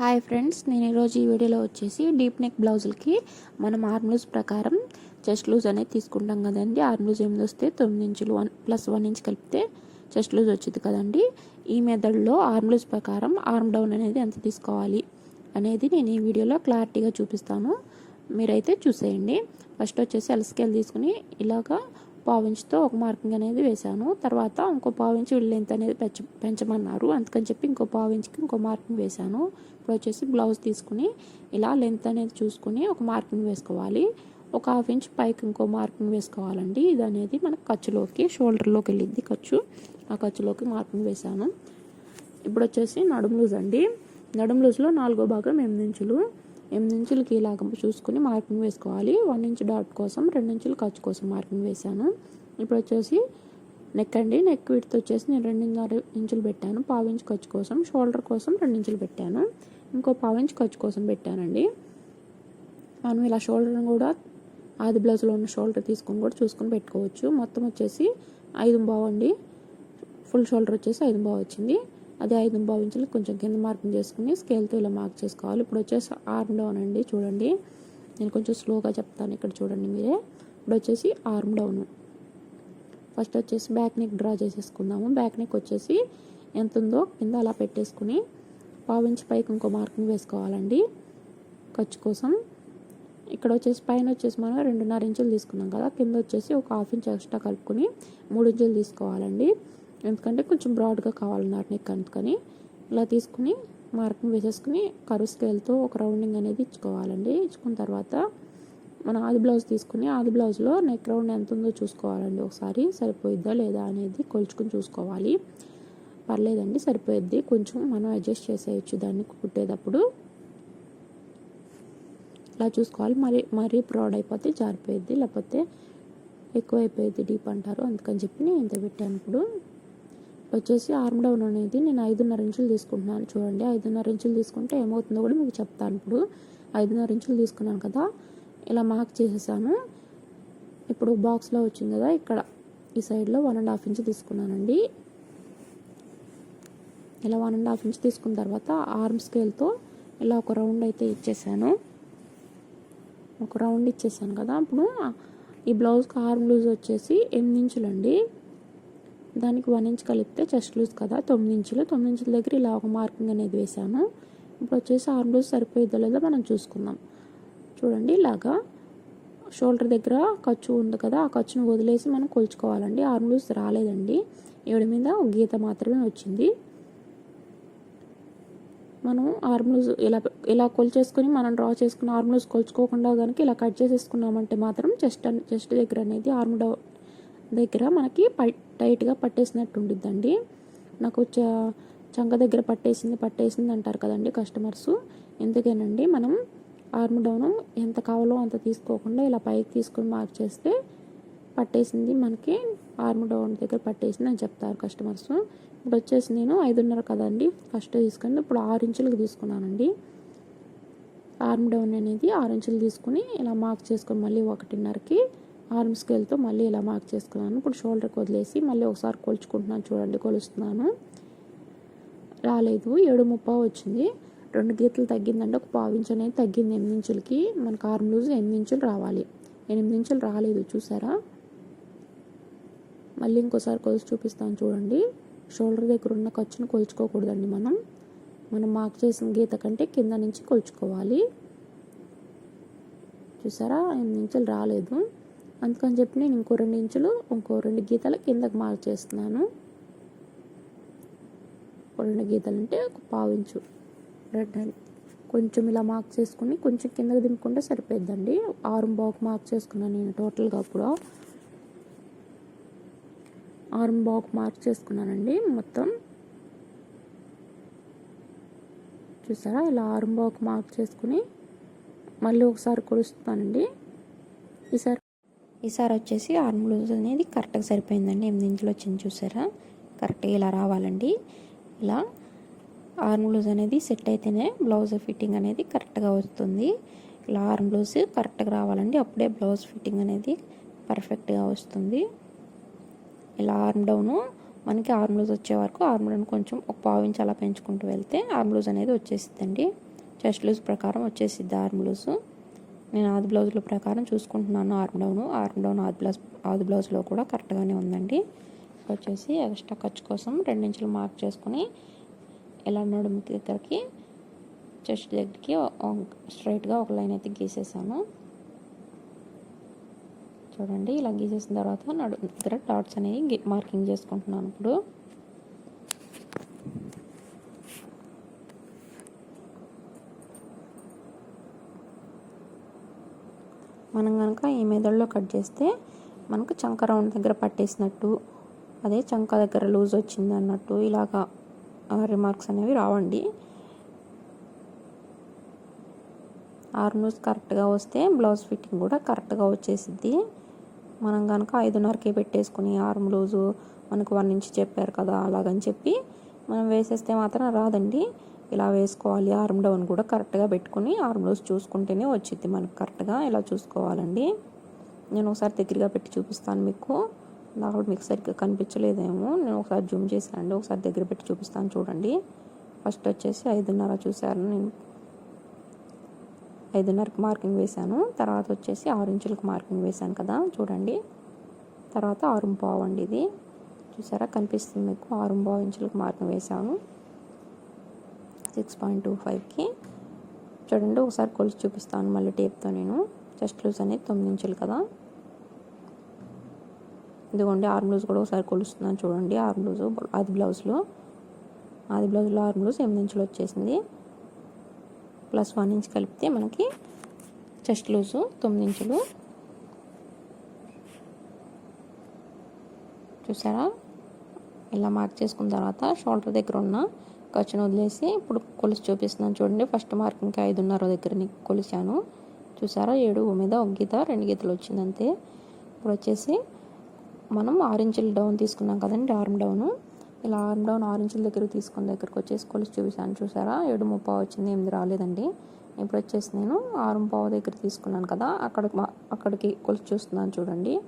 Hi friends నేను ఈరోజు ఈ వీడియోలో వచ్చేసి డీప్ నెక్ బ్లౌజులకి మనం ఆర్మ్లూజ్ ప్రకారం చెస్ట్ లూజ్ అనేది తీసుకుంటాం కదండి. ఆర్మ్లూజ్ ఎనిమిది వస్తే తొమ్మిది ఇంచులు వన్ ప్లస్ వన్ ఇంచ్ కలిపితే చెస్ట్ లూజ్ వచ్చింది కదండి. ఈ మెథడ్లో ఆర్మ్లూజ్ ప్రకారం ఆర్మ్ డౌన్ అనేది ఎంత తీసుకోవాలి అనేది నేను ఈ వీడియోలో క్లారిటీగా చూపిస్తాను. మీరైతే చూసేయండి. ఫస్ట్ వచ్చేసి ఎల్ స్కేల్ తీసుకుని ఇలాగా పావించుతో ఒక మార్కింగ్ అనేది వేశాను. తర్వాత ఇంకో పావించి లెంత్ అనేది పెంచ పెంచమన్నారు. అందుకని చెప్పి ఇంకో పావించికి ఇంకో మార్కింగ్ వేశాను. ఇప్పుడు వచ్చేసి బ్లౌజ్ తీసుకుని ఇలా లెంత్ అనేది చూసుకుని ఒక మార్కింగ్ వేసుకోవాలి. ఒక హాఫ్ ఇంచ్ పైకి ఇంకో మార్కింగ్ వేసుకోవాలండి. ఇది అనేది మనకు ఖర్చులోకి షోల్డర్లోకి వెళ్ళింది ఖర్చు. ఆ ఖర్చులోకి మార్కింగ్ వేశాను. ఇప్పుడు వచ్చేసి నడుము లూజ్ అండి. నడుము లూజ్లో నాలుగో భాగం ఎనిమిది ఇంచులు. ఎనిమిది ఇంచులకి ఇలాగ చూసుకుని మార్కింగ్ వేసుకోవాలి. వన్ ఇంచ్ డాట్ కోసం రెండు ఇంచులు ఖర్చు కోసం మార్కింగ్ వేశాను. ఇప్పుడు వచ్చేసి నెక్ అండి. నెక్ విడ్త్ వచ్చేసి నేను రెండున్నర ఇంచులు పెట్టాను. పావు ఇంచ్ ఖర్చు కోసం షోల్డర్ కోసం రెండు ఇంచులు పెట్టాను. ఇంకో పావు ఇంచ్ ఖర్చు కోసం పెట్టానండి. మనం ఇలా షోల్డర్ని కూడా ఆది బ్లౌజ్లో ఉన్న షోల్డర్ తీసుకొని కూడా చూసుకొని పెట్టుకోవచ్చు. మొత్తం వచ్చేసి ఐదు బావండి ఫుల్ షోల్డర్ వచ్చేసి ఐదు బావ వచ్చింది. అదే ఐదు బావు కొంచెం కింద మార్కింగ్ చేసుకుని స్కేల్తో ఇలా మార్క్ చేసుకోవాలి. ఇప్పుడు వచ్చేసి ఆర్మ్ డౌన్ అండి చూడండి. నేను కొంచెం స్లోగా చెప్తాను ఇక్కడ చూడండి మీరే. ఇప్పుడు వచ్చేసి ఆర్మ్ డౌన్. ఫస్ట్ వచ్చేసి బ్యాక్ నెక్ డ్రా చేసేసుకుందాము. బ్యాక్ నెక్ వచ్చేసి ఎంత ఉందో కింద అలా పెట్టేసుకుని పావు పైకి ఇంకో మార్కింగ్ వేసుకోవాలండి. ఖర్చు కోసం. ఇక్కడ వచ్చేసి పైన వచ్చేసి మనం రెండున్నర ఇంచులు తీసుకున్నాం కదా. కింద వచ్చేసి ఒక హాఫ్ ఇంచ్ ఎక్స్ట్రా కలుపుకొని మూడు ఇంచులు తీసుకోవాలండి. ఎందుకంటే కొంచెం బ్రాడ్గా కావాలన్నమాట నెక్ అందుకని. ఇలా తీసుకుని మార్కింగ్ వేసేసుకుని కరువు స్కేల్తో ఒక రౌండింగ్ అనేది ఇచ్చుకోవాలండి. ఇచ్చుకున్న తర్వాత మనం ఆది బ్లౌజ్ తీసుకుని ఆది బ్లౌజ్లో నెక్ రౌండ్ ఎంత ఉందో చూసుకోవాలండి. ఒకసారి సరిపోయిద్దా లేదా అనేది కొలుచుకుని చూసుకోవాలి. పర్లేదండి సరిపోయిద్ది. కొంచెం మనం అడ్జస్ట్ చేసేయచ్చు దాన్ని కుట్టేటప్పుడు. ఇలా చూసుకోవాలి. మరి మరీ బ్రాడ్ అయిపోతే జారిపోయిద్ది లేకపోతే ఎక్కువ అయిపోయింది డీప్ అంటారు. అందుకని చెప్పి నేను ఇంత పెట్టాను ఇప్పుడు. వచ్చేసి ఆర్మ్ డౌన్ అనేది నేను ఐదున్నర ఇంచులు తీసుకుంటున్నాను. చూడండి ఐదున్నర ఇంచులు తీసుకుంటే ఏమవుతుందో కూడా మీకు చెప్తాను. ఇప్పుడు ఐదున్నర ఇంచులు తీసుకున్నాను కదా ఇలా మార్క్ చేసేసాను. ఇప్పుడు బాక్స్లో వచ్చింది కదా ఇక్కడ ఈ సైడ్లో వన్ అండ్ హాఫ్ ఇంచ్ తీసుకున్నానండి. ఇలా వన్ అండ్ హాఫ్ ఇంచ్ తీసుకున్న తర్వాత ఆర్మ్ స్కేల్తో ఇలా ఒక రౌండ్ అయితే ఇచ్చేసాను. ఒక రౌండ్ ఇచ్చేసాను కదా ఇప్పుడు ఈ బ్లౌజ్కి ఆర్మ్ లూజ్ వచ్చేసి ఎనిమిది ఇంచులండి. దానికి వన్ ఇంచ్ కలిపితే చెస్ట్ లూజ్ కదా. తొమ్మిది ఇంచులు. తొమ్మిది ఇంచుల దగ్గర ఇలా ఒక మార్కింగ్ అనేది వేసాను ఇప్పుడు వచ్చేసి ఆర్మ్ లూజ్ సరిపోయిద్దో లేదో మనం చూసుకుందాం. చూడండి ఇలాగా షోల్డర్ దగ్గర ఖర్చు ఉంది కదా ఆ ఖర్చును వదిలేసి మనం కొలుచుకోవాలండి. ఆర్మ్ లూజ్ రాలేదండి. ఏడు మీద ఒక గీత మాత్రమే వచ్చింది. మనం ఆర్మ్ లూజ్ ఇలా ఇలా కొలిచేసుకుని మనం డ్రా చేసుకుని ఆర్మ్ లూజ్ కొలుచుకోకుండా కనుక ఇలా కట్ చేసేసుకున్నామంటే మాత్రం చెస్ట్ చెస్ట్ దగ్గర అనేది ఆర్మ్ డౌ దగ్గర మనకి టైట్గా పట్టేసినట్టు ఉండిద్దండి నాకు చ చంక దగ్గర పట్టేసింది పట్టేసింది అంటారు కదండి కస్టమర్స్. ఎందుకేనండి మనం ఆర్మ్ డౌన్ ఎంత కావాలో అంత తీసుకోకుండా ఇలా పైకి తీసుకొని మార్క్ చేస్తే పట్టేసింది మనకి ఆర్మ్ డౌన్ దగ్గర పట్టేసింది అని చెప్తారు కస్టమర్స్. ఇప్పుడు వచ్చేసి నేను ఐదున్నర కదండి ఫస్ట్ తీసుకుని ఇప్పుడు ఆరు ఇంచులకు తీసుకున్నానండి. ఆర్మ్ డౌన్ అనేది ఆరు ఇంచులు తీసుకుని ఇలా మార్క్ చేసుకొని మళ్ళీ ఒకటిన్నరకి ఆర్మ్ స్కేల్తో మళ్ళీ ఇలా మార్క్ చేసుకున్నాను. ఇప్పుడు షోల్డర్కి వదిలేసి మళ్ళీ ఒకసారి కొలుచుకుంటున్నాను. చూడండి కొలుస్తున్నాను. రాలేదు. ఏడు ముప్పై వచ్చింది. రెండు గీతలు తగ్గిందంటే ఒక పావు ఇంచు అనేది తగ్గింది ఎనిమిది ఇంచులకి. మనకు ఆర్మ్ లూజ్ ఎనిమిది ఇంచులు రావాలి. ఎనిమిది ఇంచులు రాలేదు. చూసారా? మళ్ళీ ఇంకోసారి కొలిచి చూపిస్తాను చూడండి. షోల్డర్ దగ్గర ఉన్న ఖర్చును కొలుచుకోకూడదండి మనం. మనం మార్క్ చేసిన గీత కంటే కింద నుంచి కొలుచుకోవాలి. చూసారా? ఎనిమిది ఇంచులు రాలేదు. అందుకని చెప్పి నేను ఇంకో రెండు ఇంచులు ఇంకో రెండు గీతలు కిందకి మార్క్ చేస్తున్నాను రెండు గీతలు అంటే ఒక పావు ఇంచు రెండు కొంచెం ఇలా మార్క్ చేసుకుని కొంచెం కిందకి దింపుకుంటే సరిపోద్దండి ఆరు బాక్ మార్క్ చేసుకున్నాను నేను టోటల్గా అప్పుడు ఆర్మ్ బాక్ మార్క్ చేసుకున్నానండి మొత్తం. చూసారా? ఇలా ఆరు బాక్ మార్క్ చేసుకుని మళ్ళీ ఒకసారి కొలుస్తానండి ఈసారి ఈసారి వచ్చేసి ఆర్మ్ లూజ్ అనేది కరెక్ట్గా సరిపోయిందండి. ఎనిమిది ఇంచులు వచ్చింది చూసారా? కరెక్ట్గా ఇలా రావాలండి. ఇలా ఆర్మ్ లూజ్ అనేది సెట్ అయితేనే బ్లౌజ్ ఫిట్టింగ్ అనేది కరెక్ట్గా వస్తుంది. ఇలా ఆర్మ్ లూజ్ కరెక్ట్గా రావాలండి. అప్పుడే బ్లౌజ్ ఫిట్టింగ్ అనేది పర్ఫెక్ట్గా వస్తుంది. ఇలా ఆర్మ్ డౌను మనకి ఆర్మ్ లూజ్ వచ్చే వరకు ఆర్మ్ డౌన్ కొంచెం ఒక పావు ఇంచ్ అలా పెంచుకుంటూ వెళ్తే ఆర్మ్ లూజ్ అనేది వచ్చేసిద్దండి. చెస్ట్ లూజ్ ప్రకారం వచ్చేసిద్ది ఆర్మ్ లూజు నేను ఆది బ్లౌజ్ల ప్రకారం చూసుకుంటున్నాను. ఆర్మ్ డౌన్ ఆర్మ్ డౌన్ ఆది బ్లౌజ్ ఆది బ్లౌజ్లో కూడా కరెక్ట్గానే ఉందండి. వచ్చేసి ఎక్స్ట్రా ఖర్చు కోసం రెండించులు మార్క్ చేసుకుని ఇలా నడుము దగ్గరికి చెస్ట్ దగ్గరికి స్ట్రైట్గా ఒక లైన్ అయితే గీసేసాను. చూడండి ఇలా గీసేసిన తర్వాత నడు దగ్గర డాట్స్ అనేవి మార్కింగ్ చేసుకుంటున్నాను ఇప్పుడు. మనం కనుక ఈ మెదడులో కట్ చేస్తే మనకు చంక రౌండ్ దగ్గర పట్టేసినట్టు అదే చంక దగ్గర లూజ్ వచ్చింది అన్నట్టు ఇలాగా రిమార్క్స్ అనేవి రావండి. ఆర్మ్ కరెక్ట్గా వస్తే బ్లౌజ్ ఫిట్టింగ్ కూడా కరెక్ట్గా వచ్చేసిద్ది. మనం కనుక ఐదున్నరకే పెట్టేసుకుని ఆర్మ్ లూజు మనకు వన్ ఇంచ్ చెప్పారు కదా అలాగని చెప్పి మనం వేసేస్తే మాత్రం రాదండి. ఇలా వేసుకోవాలి. ఆర్మ్ డౌన్ కూడా కరెక్ట్గా పెట్టుకుని ఆర్మ్ డౌస్ చూసుకుంటేనే వచ్చింది మనకు కరెక్ట్గా ఇలా చూసుకోవాలండి. నేను ఒకసారి దగ్గరగా పెట్టి చూపిస్తాను మీకు. నాకు మీకు సరిగ్గా కనిపించలేదేమో. నేను ఒకసారి జూమ్ చేశానండి. ఒకసారి దగ్గర పెట్టి చూపిస్తాను చూడండి. ఫస్ట్ వచ్చేసి ఐదున్నర చూశారు నేను. ఐదున్నరకు మార్కింగ్ వేశాను. తర్వాత వచ్చేసి ఆరు ఇంచులకు మార్కింగ్ వేశాను కదా. చూడండి. తర్వాత ఆరు పావు అండి ఇది. చూసారా? కనిపిస్తుంది మీకు. ఆరు పావు ఇంచులకు మార్కింగ్ వేశాను. సిక్స్ పాయింట్ టూ ఫైవ్కి చూడండి ఒకసారి కొలిచి చూపిస్తాను మళ్ళీ టేప్తో నేను. చెస్ట్ లూజ్ అనేది తొమ్మిది ఇంచులు కదా. ఇదిగోండి ఆర్మ్ లూజ్ కూడా ఒకసారి కొలుస్తున్నాను చూడండి ఆర్మ్ లూజ్ అది బ్లౌజ్లో. అది బ్లౌజ్లో ఆర్మ్ లూజ్ ఎనిమిది ఇంచులు వచ్చేసింది. ప్లస్ వన్ ఇంచ్ కలిపితే మనకి చెస్ట్ లూజు తొమ్మిది ఇంచులు. చూసారా? ఇలా మార్క్ చేసుకున్న తర్వాత షోల్డర్ దగ్గర ఉన్న ఖర్చును వదిలేసి ఇప్పుడు కొలిసి చూపిస్తున్నాను చూడండి. ఫస్ట్ మార్కింగ్కి ఐదున్నర దగ్గర కొలిసాను చూసారా? ఏడు మీద ఒక గీత రెండు గీతలు వచ్చింది అంతే ఇప్పుడు వచ్చేసి మనం ఆరు డౌన్ తీసుకున్నాం కదండి ఆర్మ్ డౌను ఇలా ఆర్మ్ డౌన్ ఆరెంజ్ల దగ్గర దగ్గరికి తీసుకున్న దగ్గరకు వచ్చేసి కొలిసి చూపిస్తాను. చూసారా? ఏడు ముప్పా వచ్చింది ఎనిమిది రాలేదండి. ఇప్పుడు వచ్చేసి నేను ఆరు పావు దగ్గర తీసుకున్నాను కదా అక్కడికి అక్కడికి కొలిసి చూస్తున్నాను చూడండి.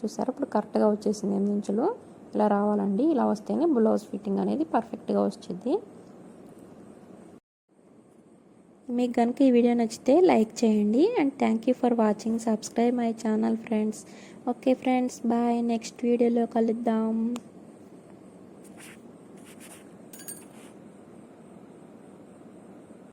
చూసారా? ఇప్పుడు కరెక్ట్గా వచ్చేసింది ఎనిమిది ఇంచులు. ఇలా రావాలండి. ఇలా వస్తేనే బ్లౌజ్ ఫిట్టింగ్ అనేది పర్ఫెక్ట్గా వచ్చింది మీకు కనుక ఈ వీడియో నచ్చితే లైక్ చేయండి. And thank you for watching subscribe my channel friends okay friends bye next వీడియోలో కలుద్దాం.